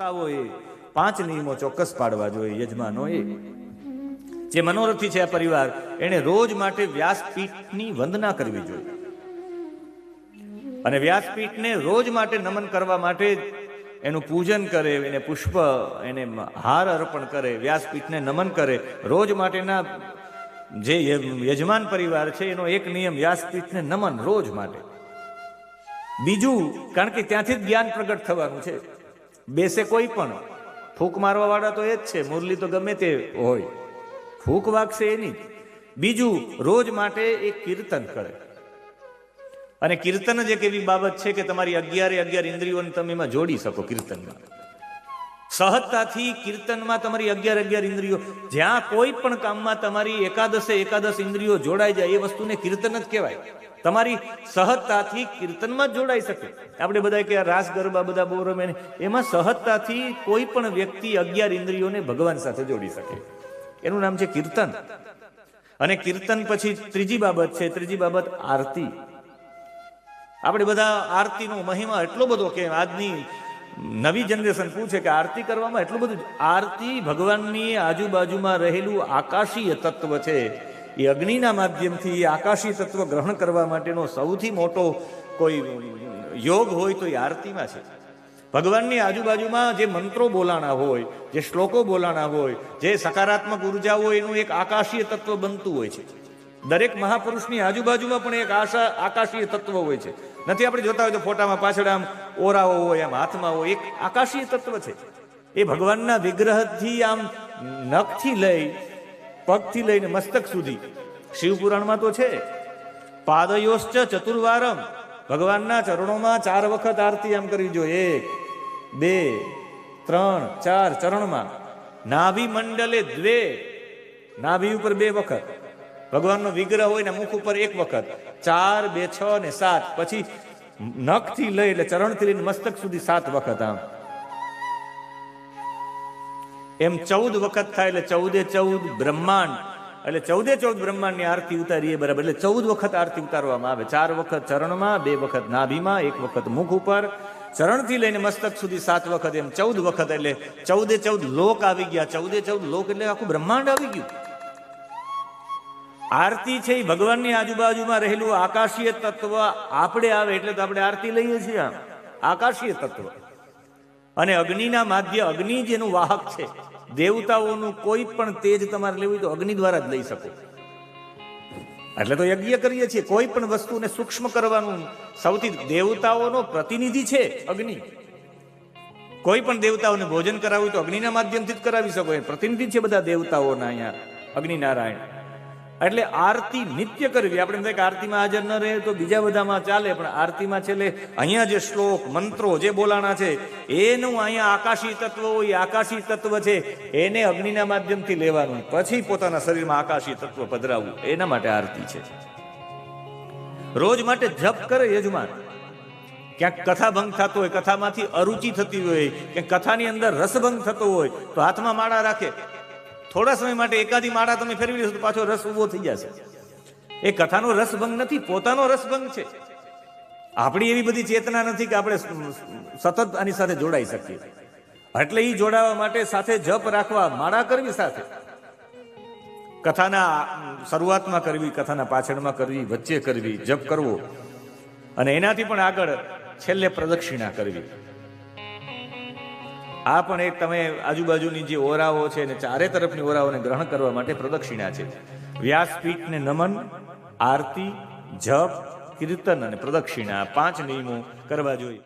એ. પાંચ નિયમો ચોક્કસ પાડવા જોઈએ યજમાનોએ જે મનોરથી છે આ પરિવાર એને રોજ માટે વ્યાસપીઠની વંદના કરવી જોઈએ. અને વ્યાસપીઠને રોજ માટે નમન કરવા માટે એનું પૂજન કરે, એને પુષ્પ, એને હાર અર્પણ કરે, વ્યાસપીઠને નમન કરે. રોજ માટેના જે યજમાન પરિવાર છે, એનો એક નિયમ, વ્યાસપીઠને નમન રોજ માટે. બીજું, કારણ કે ત્યાંથી જ જ્ઞાન પ્રગટ થવાનું છે. બેસે કોઈ પણ. ફૂંક મારવા વાળા તો એ જ છે, મુરલી તો ગમે તે હોય. ફૂંક વાગશે એની. બીજું, રોજ માટે એક કીર્તન કરે. અને કીર્તન જ એક એવી બાબત છે કે તમારી અગિયારે અગિયાર ઇન્દ્રિયોને તમે એમાં જોડી શકો કીર્તનમાં. સહજતાથી કીર્તનમાં તમારી અગિયાર અગિયાર ઇન્દ્રિયો, જ્યાં કોઈ પણ કામમાં તમારી એકાદશે એકાદશ ઇન્દ્રિયો જોડાઈ જાય, એ વસ્તુને કીર્તન જ કહેવાય. તમારી સહજતાથી કીર્તનમાં જ જોડાઈ શકે. આપણે બધા કે રાસ, ગરબા બધા બહુ રમે એમાં સહજતાથી કોઈ પણ વ્યક્તિ અગિયાર ઇન્દ્રિયોને ભગવાન સાથે જોડી શકે. એનું નામ છે કીર્તન. અને કીર્તન પછી ત્રીજી બાબત છે, ત્રીજી બાબત આરતી. આપણે બધા આરતીનો મહિમા એટલો બધો કે આજની નવી જનરેશન પૂછે કે આરતી કરવામાં એટલું બધું આરતી ભગવાનની આજુબાજુમાં રહેલું આકાશીય તત્વ છે. એ અગ્નિના માધ્યમથી આકાશી તત્વ ગ્રહણ કરવા માટેનો સૌથી મોટો કોઈ યોગ હોય તો એ આરતીમાં છે. ભગવાનની આજુબાજુમાં જે મંત્રો બોલાણા હોય, જે શ્લોકો બોલાણા હોય, જે સકારાત્મક ઊર્જા હોય, એનું એક આકાશીય તત્વ બનતું હોય છે. દરેક મહાપુરુષની આજુબાજુમાં પણ એક આશા, આકાશીય તત્વ હોય છે. નથી આપણે જોતા હોય તો ફોટામાં પાછળ આમ ઓરાઓ હોય, આમ હાથમાં હોય, એક આકાશીય તત્વ છે. એ ભગવાનના વિગ્રહથી આમ નખથી લઈ, પગથી લઈને મસ્તક સુધી. શિવપુરાણમાં તો છે. પાદયોશ્ચ ચતુર્વારમ. ભગવાનના ચરણોમાં ચાર વખત આરતી આમ કરવી જોઈએ. એક, બે, ત્રણ, ચાર ચરણમાં. નાભી મંડલે દ્વે. નાભી ઉપર બે વખત. ભગવાનનો વિગ્રહ હોય ને મુખ ઉપર એક વખત. ચાર, બે, છ ને સાત. પછી નખથી લઈ એટલે ચરણથી લઈને મસ્તક સુધી સાત વખત આમ. એમ ચૌદ વખત થાય એટલે ચૌદે ચૌદ બ્રહ્માંડ. એટલે ચૌદે ચૌદ બ્રહ્માંડની આરતી ઉતારીએ બરાબર. એટલે ચૌદ વખત આરતી ઉતારવામાં આવે. ચાર વખત ચરણમાં, બે વખત નાભીમાં, એક વખત મુખ ઉપર. ચરણથી લઈને મસ્તક સુધી સાત વખત એમ ચૌદ વખત એટલે ચૌદે ચૌદ લોક આવી ગયા. ચૌદે ચૌદ લોક એટલે આખું બ્રહ્માંડ આવી ગયું. આરતી છે એ ભગવાનની આજુબાજુમાં રહેલું આકાશીય તત્વ આપણે આવે એટલે તો આપણે આરતી લઈએ છીએ આમ. આકાશીય તત્વ. અને અગ્નિના માધ્ય અગ્નિ જેનું વાહક છે. દેવતાઓનું કોઈ પણ તેજ તમારે લેવું હોય તો અગ્નિ દ્વારા જ લઈ શકો. એટલે તો યજ્ઞ કરીએ છીએ. કોઈ પણ વસ્તુને સૂક્ષ્મ કરવાનું સૌથી દેવતાઓનો પ્રતિનિધિ છે અગ્નિ. કોઈ પણ દેવતાઓને ભોજન કરાવવું હોય તો અગ્નિના માધ્યમથી જ કરાવી શકો. એ પ્રતિનિધિ છે બધા દેવતાઓના અહીંયા. અગ્નિનારાયણ. એટલે આરતી નિત્ય કરવી. આપણે કે આરતીમાં હાજર ન રહે તો બીજા બધામાં ચાલે, પણ આરતીમાં છેલ્લે અહીંયા જે શ્લોક, મંત્રો જે બોલાણા છે, એનું અહીંયા આકાશી તત્વ હોય, આકાશી તત્વ છે, એને અગ્નિના માધ્યમથી લેવાનું. પછી પોતાના શરીરમાં આકાશી તત્વ પધરાવવું. એના માટે આરતી છે. રોજ માટે જપ કરે યજમાન. ક્યાંક કથા ભંગ થતો હોય, કથામાંથી અરુચિ થતી હોય કે કથાની અંદર રસભંગ થતો હોય, તો હાથમાં માળા રાખે. થોડા સમય માટે એકાદી માળા તમે ફેરવી લેશો તો પાછો રસ ઊભો થઈ જશે. એ કથાનો રસભંગ નથી, પોતાનો રસભંગ છે. આપણી એવી બધી ચેતના નથી કે આપણે સતત આની સાથે જોડાઈ શકીએ. એટલે એ જોડાવા માટે સાથે જપ રાખવા, માળા કરવી સાથે. કથાના શરૂઆતમાં કરવી, કથાના પાછળમાં કરવી, વચ્ચે કરવી, જપ કરવો. અને એનાથી પણ આગળ છેલ્લે પ્રદક્ષિણા કરવી. આ પણ એક તમે આજુબાજુની જે ઓરાઓ છે ને ચારે તરફની ઓરાઓને ગ્રહણ કરવા માટે પ્રદક્ષિણા છે. વ્યાસપીઠને નમન, આરતી, જપ, કીર્તન અને પ્રદક્ષિણા પાંચ નિયમો કરવા જોઈએ.